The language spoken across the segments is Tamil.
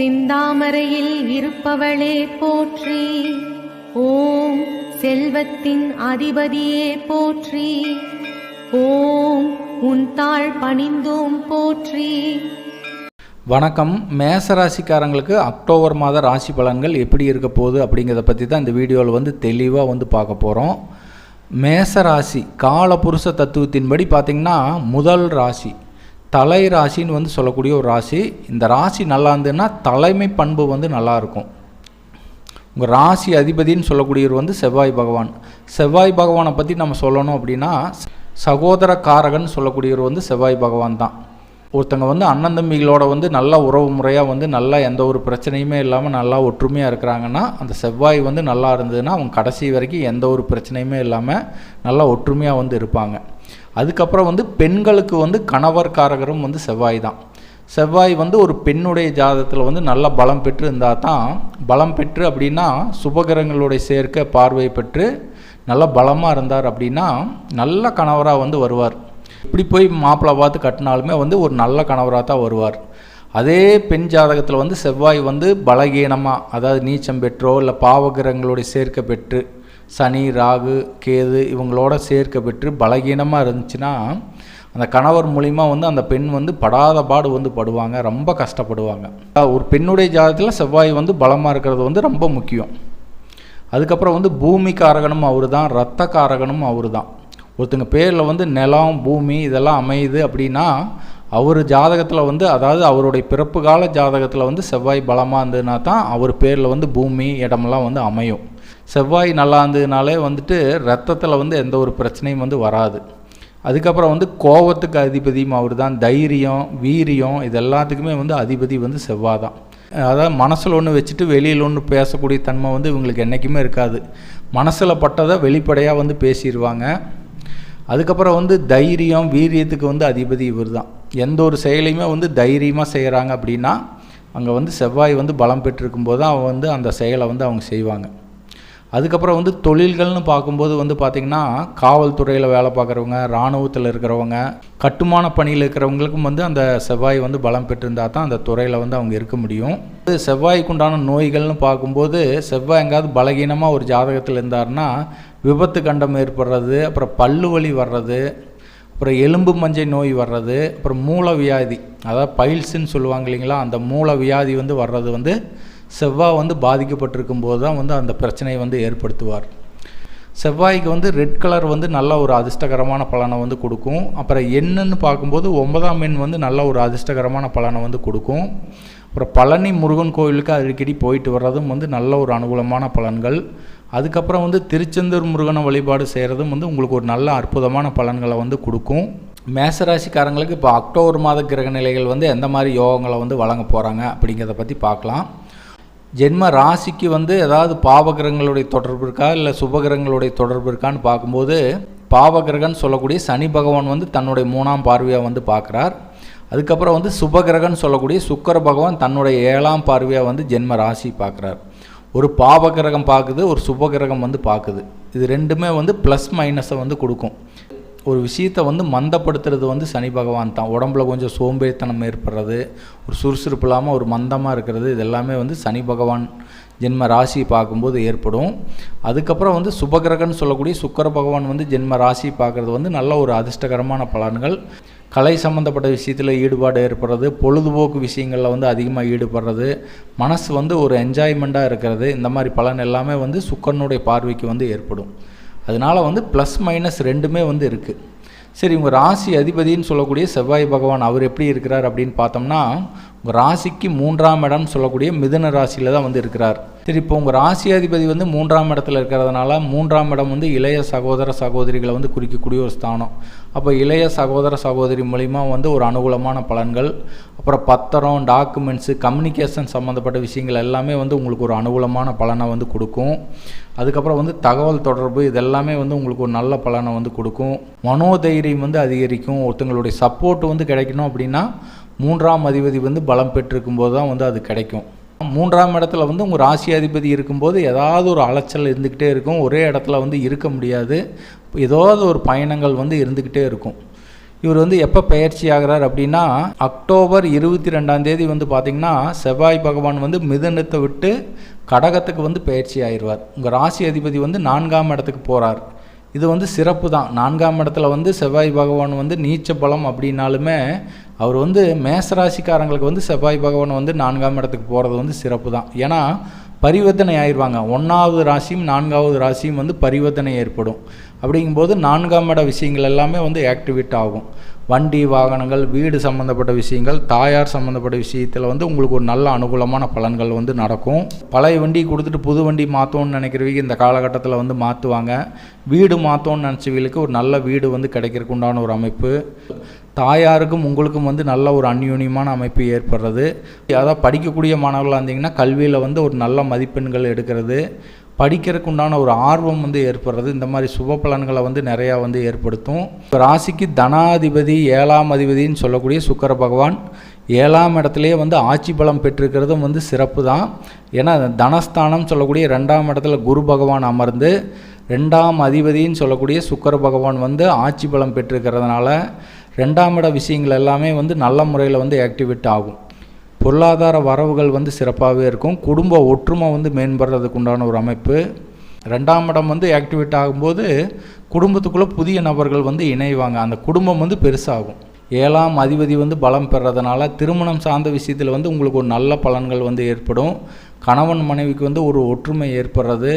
சிந்தாமரையில் இருப்பவளே போற்றி. ஓம் செல்வத்தின் அதிபதியே போற்றி. ஓம் உன் தாழ் பணிந்தோம் போற்றி. வணக்கம். மேச ராசிக்காரங்களுக்கு அக்டோபர் மாத ராசி பலன்கள் எப்படி இருக்க போகுது அப்படிங்கிறத பற்றி தான் இந்த வீடியோவில் வந்து தெளிவாக வந்து பார்க்க போகிறோம் மேச ராசி காலபுருஷ தத்துவத்தின்படி பார்த்திங்கன்னா முதல் ராசி. தலை ராசின்னு வந்து சொல்லக்கூடிய ஒரு ராசி. இந்த ராசி நல்லா இருந்ததுன்னா தலைமை பண்பு வந்து நல்லாயிருக்கும் உங்கள் ராசி அதிபதின்னு சொல்லக்கூடியவர் வந்து செவ்வாய் பகவான். செவ்வாய் பகவானை பற்றி நம்ம சொல்லணும் அப்படின்னா சகோதர காரகன் சொல்லக்கூடியவர் வந்து செவ்வாய் பகவான் தான். ஒருத்தங்க வந்து அண்ணன் தம்பிகளோட வந்து நல்ல உறவு முறையாக வந்து நல்லா எந்த ஒரு பிரச்சனையுமே இல்லாமல் நல்லா ஒற்றுமையாக இருக்கிறாங்கன்னா அந்த செவ்வாய் வந்து நல்லா இருந்ததுன்னா அவங்க கடைசி வரைக்கும் எந்த ஒரு பிரச்சனையுமே இல்லாமல் நல்லா ஒற்றுமையாக வந்து இருப்பாங்க. அதுக்கப்புறம் வந்து பெண்களுக்கு வந்து கணவர் காரகரும் வந்து செவ்வாய் தான் செவ்வாய் வந்து ஒரு பெண்ணுடைய ஜாதகத்தில் வந்து நல்ல பலம் பெற்று இருந்தால் தான் பலம் பெற்று அப்படின்னா சுபகிரகங்களுடைய சேர்க்க பார்வை பெற்று நல்ல பலமாக இருந்தார் அப்படின்னா நல்ல கணவராக வந்து வருவார். இப்படி போய் மாப்பிள்ளை பார்த்து கட்டினாலுமே வந்து ஒரு நல்ல கணவராக தான் வருவார். அதே பெண் ஜாதகத்தில் வந்து செவ்வாய் வந்து பலகீனமாக அதாவது நீச்சம் பெற்றோ இல்லை பாவகிரகங்களுடைய சேர்க்க பெற்று சனி ராகு கேது இவங்களோட சேர்க்க பெற்று பலகீனமாக இருந்துச்சுன்னா அந்த கணவர் மூலிமா வந்து அந்த பெண் வந்து படாத பாடு வந்து படுவாங்க ரொம்ப கஷ்டப்படுவாங்க. ஒரு பெண்ணுடைய ஜாதகத்தில் செவ்வாய் வந்து பலமாக இருக்கிறது வந்து ரொம்ப முக்கியம். அதுக்கப்புறம் வந்து பூமி காரகனும் அவர் தான் ரத்த காரகனும் அவர் தான் ஒருத்தங்க பேரில் வந்து நிலம் பூமி இதெல்லாம் அமையுது அப்படின்னா அவர் ஜாதகத்தில் வந்து அதாவது அவருடைய பிறப்பு கால ஜாதகத்தில் வந்து செவ்வாய் பலமாக இருந்ததுனா தான் அவர் பேரில் வந்து பூமி இடமெல்லாம் வந்து அமையும். செவ்வாய் நல்லா இருந்ததுனாலே வந்துட்டு ரத்தத்தில் வந்து எந்த ஒரு பிரச்சனையும் வந்து வராது. அதுக்கப்புறம் வந்து கோவத்துக்கு அதிபதியும் அவர் தான் தைரியம் வீரியம் இது எல்லாத்துக்குமே வந்து அதிபதி வந்து செவ்வாய் தான் அதாவது மனசில் ஒன்று வச்சுட்டு வெளியில் ஒன்று பேசக்கூடிய தன்மை வந்து இவங்களுக்கு என்றைக்குமே இருக்காது. மனசில் பட்டதை வெளிப்படையாக வந்து பேசிடுவாங்க அதுக்கப்புறம் வந்து தைரியம் வீரியத்துக்கு வந்து அதிபதி இவர் தான் எந்த ஒரு செயலையுமே வந்து தைரியமாக செய்கிறாங்க அப்படின்னா அங்கே வந்து செவ்வாய் வந்து பலம் பெற்றிருக்கும் போது தான் அவங்க வந்து அந்த செயலை வந்து அவங்க செய்வாங்க. அதுக்கப்புறம் வந்து தொழில்கள்னு பார்க்கும்போது வந்து பார்த்திங்கன்னா காவல்துறையில் வேலை பார்க்குறவங்க இராணுவத்தில் இருக்கிறவங்க கட்டுமான பணியில் இருக்கிறவங்களுக்கும் வந்து அந்த செவ்வாய் வந்து பலம் பெற்றிருந்தால் தான் அந்த துறையில் வந்து அவங்க இருக்க முடியும். செவ்வாய்க்கு செவ்வாய்க்குண்டான நோய்கள்னு பார்க்கும்போது செவ்வாய் எங்காவது பலகீனமாக ஒரு ஜாதகத்தில் இருந்தாருன்னா விபத்து கண்டம் ஏற்படுறது அப்புறம் பல்லு வலி வர்றது அப்புறம் எலும்பு மஞ்சை நோய் வர்றது அப்புறம் மூல வியாதி அதாவது பைல்ஸுன்னு சொல்லுவாங்க இல்லைங்களா அந்த மூல வியாதி வந்து வர்றது வந்து செவ்வாய் வந்து பாதிக்கப்பட்டிருக்கும் போது தான் வந்து அந்த பிரச்சனையை வந்து ஏற்படுத்துவார். செவ்வாய்க்கு வந்து ரெட் கலர் வந்து நல்ல ஒரு அதிர்ஷ்டகரமான பலனை வந்து கொடுக்கும். அப்புறம் என்னன்னு பார்க்கும்போது ஒன்பதாம் எண் வந்து நல்ல ஒரு அதிர்ஷ்டகரமான பலனை வந்து கொடுக்கும். அப்புறம் பழனி முருகன் கோயிலுக்கு அடிக்கடி போயிட்டு வர்றதும் வந்து நல்ல ஒரு அனுகூலமான பலன்கள். அதுக்கப்புறம் வந்து திருச்செந்தூர் முருகனை வழிபாடு செய்கிறதும் வந்து உங்களுக்கு ஒரு நல்ல அற்புதமான பலன்களை வந்து கொடுக்கும். மேசராசிக்காரங்களுக்கு இப்போ அக்டோபர் மாத கிரக நிலைகள் வந்து எந்த மாதிரி யோகங்களை வந்து வழங்க போகிறாங்க அப்படிங்கிறத பற்றி பார்க்கலாம். ஜென்ம ராசிக்கு வந்து ஏதாவது பாவகிரகங்களுடைய தொடர்பு இருக்கா? இல்லை சுபகிரகங்களுடைய தொடர்பு இருக்கான்னு பார்க்கும்போது பாவகிரகன்னு சொல்லக்கூடிய சனி பகவான் வந்து தன்னுடைய மூணாம் பார்வையாக வந்து பார்க்குறார். அதுக்கப்புறம் வந்து சுபகிரகன்னு சொல்லக்கூடிய சுக்கர பகவான் தன்னுடைய ஏழாம் பார்வையாக வந்து ஜென்ம ராசி பார்க்குறார். ஒரு பாவகிரகம் பார்க்குது ஒரு சுபகிரகம் வந்து பார்க்குது. இது ரெண்டுமே வந்து ப்ளஸ் மைனஸை வந்து கொடுக்கும். ஒரு விஷயத்தை வந்து மந்தப்படுத்துறது வந்து சனி பகவான் தான். உடம்புல கொஞ்சம் சோம்பேறித்தனம் ஏற்படுறது ஒரு சுறுசுறுப்பு இல்லாமல் ஒரு மந்தமாக இருக்கிறது இது எல்லாமே வந்து சனி பகவான் ஜென்ம ராசி பார்க்கும்போது ஏற்படும். அதுக்கப்புறம் வந்து சுபகிரகன்னு சொல்லக்கூடிய சுக்கர பகவான் வந்து ஜென்ம ராசி பார்க்குறது வந்து நல்ல ஒரு அதிர்ஷ்டகரமான பலன்கள். கலை சம்மந்தப்பட்ட விஷயத்தில் ஈடுபாடு ஏற்படுறது பொழுதுபோக்கு விஷயங்களில் வந்து அதிகமாக ஈடுபடுறது மனசு வந்து ஒரு என்ஜாய்மெண்ட்டாக இருக்கிறது இந்த மாதிரி பலன் எல்லாமே வந்து சுக்கரனுடைய பார்வைக்கு வந்து ஏற்படும். அதனால் வந்து ப்ளஸ் மைனஸ் ரெண்டுமே வந்து இருக்குது சரி உங்கள் ராசி அதிபதின்னு சொல்லக்கூடிய செவ்வாய் பகவான் அவர் எப்படி இருக்கிறார் அப்படின்னு பார்த்தோம்னா உங்கள் ராசிக்கு மூன்றாம் இடம்னு சொல்லக்கூடிய மிதுன ராசியில் தான் வந்து இருக்கிறார். சரி இப்போ உங்கள் ராசி அதிபதி வந்து மூன்றாம் இடத்துல இருக்கிறதுனால மூன்றாம் இடம் வந்து இளைய சகோதர சகோதரிகளை வந்து குறிக்கக்கூடிய ஒரு ஸ்தானம். அப்போ இளைய சகோதர சகோதரி மூலிமா வந்து ஒரு அனுகூலமான பலன்கள் அப்புறம் பத்திரம் டாக்குமெண்ட்ஸு கம்யூனிகேஷன் சம்மந்தப்பட்ட விஷயங்கள் எல்லாமே வந்து உங்களுக்கு ஒரு அனுகூலமான பலனை வந்து கொடுக்கும். அதுக்கப்புறம் வந்து தகவல் தொடர்பு இதெல்லாமே வந்து உங்களுக்கு ஒரு நல்ல பலனை வந்து கொடுக்கும். மனோதைரியம் வந்து அதிகரிக்கும். ஒருத்தங்களுடைய சப்போர்ட் வந்து கிடைக்கணும் அப்படின்னா மூன்றாம் அதிபதி வந்து பலம் பெற்றிருக்கும் போது தான் வந்து அது கிடைக்கும். மூன்றாம் இடத்துல வந்து உங்கள் ராசி அதிபதி இருக்கும்போது ஏதாவது ஒரு அலைச்சல் இருந்துக்கிட்டே இருக்கும். ஒரே இடத்துல வந்து இருக்க முடியாது. ஏதாவது ஒரு பயணங்கள் வந்து இருந்துக்கிட்டே இருக்கும். இவர் வந்து எப்போ பயிற்சி ஆகிறார் அப்படின்னா அக்டோபர் இருபத்தி ரெண்டாம் தேதி வந்து பார்த்திங்கன்னா செவ்வாய் பகவான் வந்து மிதனத்தை விட்டு கடகத்துக்கு வந்து பயிற்சி ஆயிடுவார். உங்கள் ராசி அதிபதி வந்து நான்காம் இடத்துக்கு போகிறார் இது வந்து சிறப்பு தான். நான்காம் இடத்துல வந்து செவ்வாய் பகவான் வந்து நீச்ச பலம் அப்படின்னாலுமே அவர் வந்து மேசராசிக்காரங்களுக்கு வந்து செவ்வாய் பகவான் வந்து நான்காம் இடத்துக்கு போகிறது வந்து சிறப்பு தான். ஏன்னா பரிவர்த்தனை ஆயிடுவாங்க ஒன்றாவது ராசியும் நான்காவது ராசியும் வந்து பரிவர்த்தனை ஏற்படும். அப்படிங்கும்போது நான்காம் இட விஷயங்கள் எல்லாமே வந்து ஆக்டிவேட் ஆகும். வண்டி வாகனங்கள் வீடு சம்மந்தப்பட்ட விஷயங்கள் தாயார் சம்மந்தப்பட்ட விஷயத்தில் வந்து உங்களுக்கு ஒரு நல்ல அனுகூலமான பலன்கள் வந்து நடக்கும். பழைய வண்டி கொடுத்துட்டு புது வண்டி மாற்றோன்னு நினைக்கிறவங்க இந்த காலகட்டத்தில் வந்து மாற்றுவாங்க வீடு மாற்றோன்னு நினச்சவங்களுக்கு ஒரு நல்ல வீடு வந்து கிடைக்கிறதுக்கு உண்டான ஒரு அமைப்பு. தாயாருக்கும் உங்களுக்கும் வந்து நல்ல ஒரு அந்யூன்யமான அமைப்பு ஏற்படுறது. அதாவது படிக்கக்கூடிய மாணவர்களாக இருந்தீங்கன்னா கல்வியில் வந்து ஒரு நல்ல மதிப்பெண்கள் எடுக்கிறது. படிக்கிறதுக்கு உண்டான ஒரு ஆர்வம் வந்து ஏற்படுறது. இந்த மாதிரி சுப பலன்களை வந்து நிறையா வந்து ஏற்படுத்தும். இப்போ ராசிக்கு தனாதிபதி ஏழாம் அதிபதின்னு சொல்லக்கூடிய சுக்கர பகவான் ஏழாம் இடத்துலையே வந்து ஆட்சி பலம் பெற்றிருக்கிறதும் வந்து சிறப்பு தான். ஏன்னா தனஸ்தானம் சொல்லக்கூடிய ரெண்டாம் இடத்துல குரு பகவான் அமர்ந்து ரெண்டாம் அதிபதின்னு சொல்லக்கூடிய சுக்கர பகவான் வந்து ஆட்சி பலம் பெற்றிருக்கிறதுனால ரெண்டாம் இட விஷயங்கள் எல்லாமே வந்து நல்ல முறையில் வந்து ஆக்டிவேட் ஆகும். பொருளாதார வரவுகள் வந்து சிறப்பாகவே இருக்கும். குடும்ப ஒற்றுமை வந்து மேம்படுறதுக்கு உண்டான ஒரு அமைப்பு. ரெண்டாம் இடம் வந்து ஆக்டிவேட் ஆகும்போது குடும்பத்துக்குள்ளே புதிய நபர்கள் வந்து இணைவாங்க. அந்த குடும்பம் வந்து பெருசாகும். ஏழாம் அதிபதி வந்து பலம் பெறதுனால திருமணம் சார்ந்த விஷயத்தில் வந்து உங்களுக்கு ஒரு நல்ல பலன்கள் வந்து ஏற்படும். கணவன் மனைவிக்கு வந்து ஒரு ஒற்றுமை ஏற்படுறது.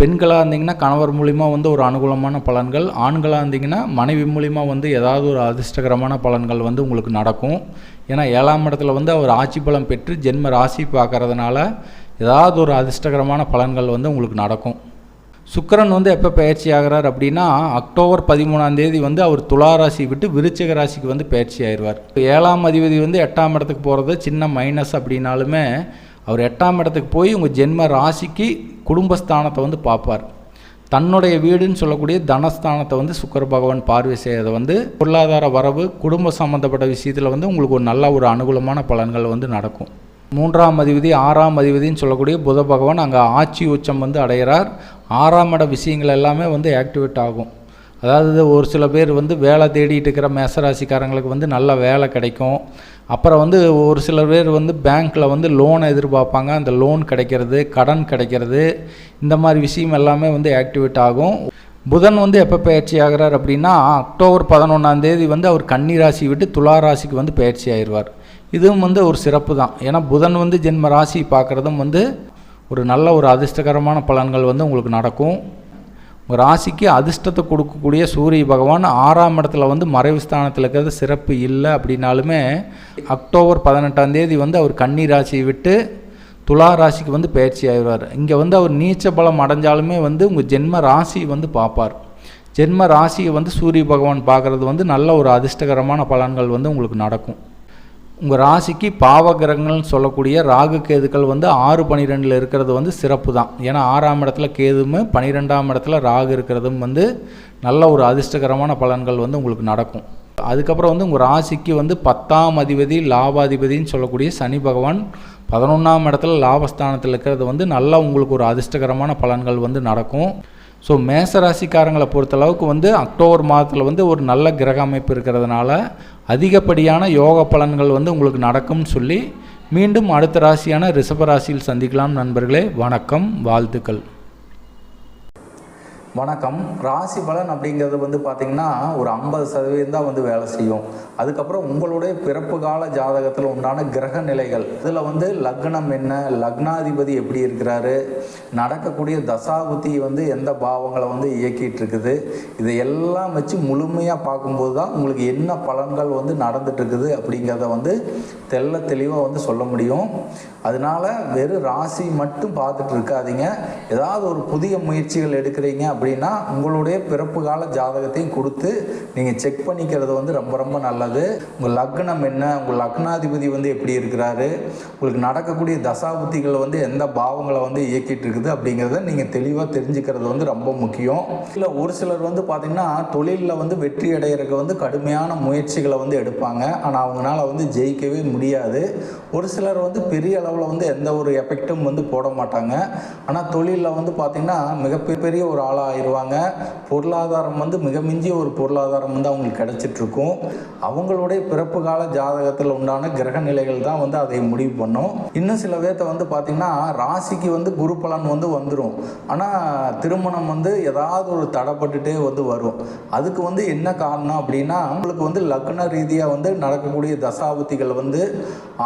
பெண்களாக இருந்தீங்கன்னா கணவர் மூலிமா வந்து ஒரு அனுகூலமான பலன்கள். ஆண்களாக இருந்தீங்கன்னா மனைவி மூலிமா வந்து ஏதாவது ஒரு அதிர்ஷ்டகரமான பலன்கள் வந்து உங்களுக்கு நடக்கும். ஏன்னா ஏழாம் இடத்துல வந்து அவர் ஆட்சி பலம் பெற்று ஜென்ம ராசி பார்க்கறதுனால ஏதாவது ஒரு அதிர்ஷ்டகரமான பலன்கள் வந்து உங்களுக்கு நடக்கும். சுக்கிரன் வந்து எப்போ பயிற்சி ஆகிறார் அப்படின்னா அக்டோபர் பதிமூணாம் தேதி வந்து அவர் துலா ராசி விட்டு விருச்சிக ராசிக்கு வந்து பயிற்சி ஆயிடுவார். ஏழாம் அதிபதி வந்து எட்டாம் இடத்துக்கு போகிறது சின்ன மைனஸ் அப்படின்னாலுமே அவர் எட்டாம் இடத்துக்கு போய் உங்கள் ஜென்ம ராசிக்கு குடும்பஸ்தானத்தை வந்து பார்ப்பார். தன்னுடைய வீடுன்னு சொல்லக்கூடிய தனஸ்தானத்தை வந்து சுக்கர பகவான் பார்வை செய்யறதை வந்து பொருளாதார வரவு குடும்ப சம்மந்தப்பட்ட விஷயத்தில் வந்து உங்களுக்கு ஒரு நல்ல ஒரு அனுகூலமான பலன்கள் வந்து நடக்கும். மூன்றாம் அதிபதி ஆறாம் அதிபதினு சொல்லக்கூடிய புத பகவான் அங்கே ஆட்சி உச்சம் வந்து அடைகிறார் ஆறாம் இட விஷயங்கள் எல்லாமே வந்து ஆக்டிவேட் ஆகும். அதாவது ஒரு சில பேர் வந்து வேலை தேடிட்டு இருக்கிற மேசராசிக்காரங்களுக்கு வந்து நல்ல வேலை கிடைக்கும். அப்புறம் வந்து ஒரு சில பேர் வந்து பேங்க்கில் வந்து லோனை எதிர்பார்ப்பாங்க. அந்த லோன் கிடைக்கிறது கடன் கிடைக்கிறது. இந்த மாதிரி விஷயம் எல்லாமே வந்து ஆக்டிவேட் ஆகும். புதன் வந்து எப்போ பயிற்சி ஆகிறார் அப்படின்னா அக்டோபர் பதினொன்றாந்தேதி வந்து அவர் கன்னிராசி விட்டு துலா ராசிக்கு வந்து பயிற்சி ஆயிடுவார். இதுவும் வந்து ஒரு சிறப்பு தான். ஏன்னா புதன் வந்து ஜென்ம ராசி பார்க்குறதும் வந்து ஒரு நல்ல ஒரு அதிர்ஷ்டகரமான பலன்கள் வந்து உங்களுக்கு நடக்கும். ராசிக்கு அதிர்ஷ்டத்தை கொடுக்கக்கூடிய சூரிய பகவான் ஆறாம் இடத்துல வந்து மறைவு ஸ்தானத்தில் இருக்கிறது சிறப்பு இல்லை அப்படின்னாலுமே அக்டோபர் பதினெட்டாம் தேதி வந்து அவர் கன்னி ராசியை விட்டு துலா ராசிக்கு வந்து பயிற்சி ஆயிடுவார். இங்கே வந்து அவர் நீச்ச பலம் அடைஞ்சாலுமே வந்து உங்கள் ஜென்ம ராசி வந்து பார்ப்பார். ஜென்ம ராசியை வந்து சூரிய பகவான் பார்க்குறது வந்து நல்ல ஒரு அதிர்ஷ்டகரமான பலன்கள் வந்து உங்களுக்கு நடக்கும். உங்கள் ராசிக்கு பாவகிரகங்கள்னு சொல்லக்கூடிய ராகு கேதுக்கள் வந்து ஆறு பனிரெண்டில் இருக்கிறது வந்து சிறப்பு தான். ஏன்னா ஆறாம் இடத்துல கேதும் பனிரெண்டாம் இடத்துல ராகு இருக்கிறதும் வந்து நல்ல ஒரு அதிர்ஷ்டகரமான பலன்கள் வந்து உங்களுக்கு நடக்கும். அதுக்கப்புறம் வந்து உங்கள் ராசிக்கு வந்து பத்தாம் அதிபதி லாபாதிபதினு சொல்லக்கூடிய சனி பகவான் பதினொன்றாம் இடத்துல லாபஸ்தானத்தில் இருக்கிறது வந்து நல்லா உங்களுக்கு ஒரு அதிர்ஷ்டகரமான பலன்கள் வந்து நடக்கும். ஸோ மேச ராசிக்காரங்களை பொறுத்தளவுக்கு வந்து அக்டோபர் மாதத்தில் வந்து ஒரு நல்ல கிரக அமைப்பு இருக்கிறதுனால அதிகப்படியான யோக பலன்கள் வந்து உங்களுக்கு நடக்கும்னு சொல்லி மீண்டும் அடுத்த ராசியான ரிஷப ராசியில் சந்திக்கலாம் நண்பர்களே. வணக்கம். வாழ்த்துக்கள். வணக்கம். ராசி பலன் அப்படிங்கிறது வந்து பார்த்திங்கன்னா ஒரு ஐம்பது சதவீதம் தான் வந்து வேலை செய்யும். அதுக்கப்புறம் உங்களுடைய பிறப்பு கால ஜாதகத்தில் உண்டான கிரக நிலைகள். இதில் வந்து லக்னம் என்ன? லக்னாதிபதி எப்படி இருக்கிறாரு? நடக்கக்கூடிய தசாபுத்தி வந்து எந்த பாவங்களை வந்து இயக்கிட்டு இருக்குது இதையெல்லாம் வச்சு முழுமையாக பார்க்கும்போது தான் உங்களுக்கு என்ன பலன்கள் வந்து நடந்துட்டுருக்குது அப்படிங்கிறத வந்து தெள்ள தெளிவாக வந்து சொல்ல முடியும். அதனால வெறும் ராசி மட்டும் பார்த்துட்டு இருக்காதிங்க. ஏதாவது ஒரு புதிய முயற்சிகள் எடுக்கிறீங்க அப்படி அப்படின்னா உங்களுடைய பிறப்பு கால ஜாதகத்தையும் கொடுத்து நீங்கள் செக் பண்ணிக்கிறது வந்து ரொம்ப ரொம்ப நல்லது. உங்கள் லக்னம் என்ன? உங்கள் லக்னாதிபதி வந்து எப்படி இருக்கிறாரு? உங்களுக்கு நடக்கக்கூடிய தசாபுத்திகள் வந்து எந்த பாவங்களை வந்து இயக்கிட்டு இருக்குது அப்படிங்கிறத நீங்கள் தெளிவாக தெரிஞ்சுக்கிறது வந்து ரொம்ப முக்கியம். இல்லை ஒரு சிலர் வந்து பார்த்திங்கன்னா தொழிலில் வந்து வெற்றி அடைகிறதுக்கு வந்து கடுமையான முயற்சிகளை வந்து எடுப்பாங்க. ஆனால் அவங்களால வந்து ஜெயிக்கவே முடியாது. ஒரு சிலர் வந்து பெரிய அளவில் வந்து எந்த ஒரு எஃபெக்டும் வந்து போட மாட்டாங்க. ஆனால் தொழிலில் வந்து பார்த்திங்கன்னா மிகப்பெரிய ஒரு ஆளாக ஆயிடுவாங்க. பொருளாதாரம் வந்து மிக மிஞ்சிய ஒரு பொருளாதாரம் வந்து அவங்களுக்கு கிடைச்சிட்ருக்கும். அவங்களுடைய பிறப்பு கால ஜாதகத்தில் உண்டான கிரக நிலைகள் தான் வந்து அதை முடிவு பண்ணும். இன்னும் சில பேர்த்த வந்து பார்த்திங்கன்னா ராசிக்கு வந்து குரு பலன் வந்து வந்துடும் ஆனால் திருமணம் வந்து ஏதாவது ஒரு தடைப்பட்டுட்டே வந்து வரும். அதுக்கு வந்து என்ன காரணம் அப்படின்னா அவங்களுக்கு வந்து லக்ன ரீதியாக வந்து நடக்கக்கூடிய தசாபுத்திகள் வந்து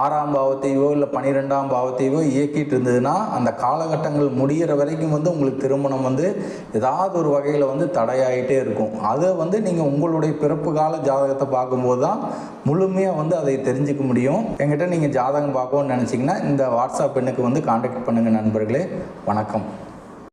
ஆறாம் பாவத்தையோ இல்லை பனிரெண்டாம் பாவத்தையோ இயக்கிட்டு இருந்ததுன்னா அந்த காலகட்டங்கள் முடிகிற வரைக்கும் வந்து உங்களுக்கு திருமணம் வந்து ஏதாவது ஒரு வகையில் வந்து தடையாயிட்டே இருக்கும். அதை வந்து நீங்கள் உங்களுடைய பிறப்பு கால ஜாதகத்தை பார்க்கும்போது தான் முழுமையாக வந்து அதை தெரிஞ்சுக்க முடியும். என்கிட்ட நீங்கள் ஜாதகம் பார்க்கணும்னு நினச்சிங்கன்னா இந்த வாட்ஸ்அப் எண்ணுக்கு வந்து காண்டாக்ட் பண்ணுங்கள் நண்பர்களே. வணக்கம்.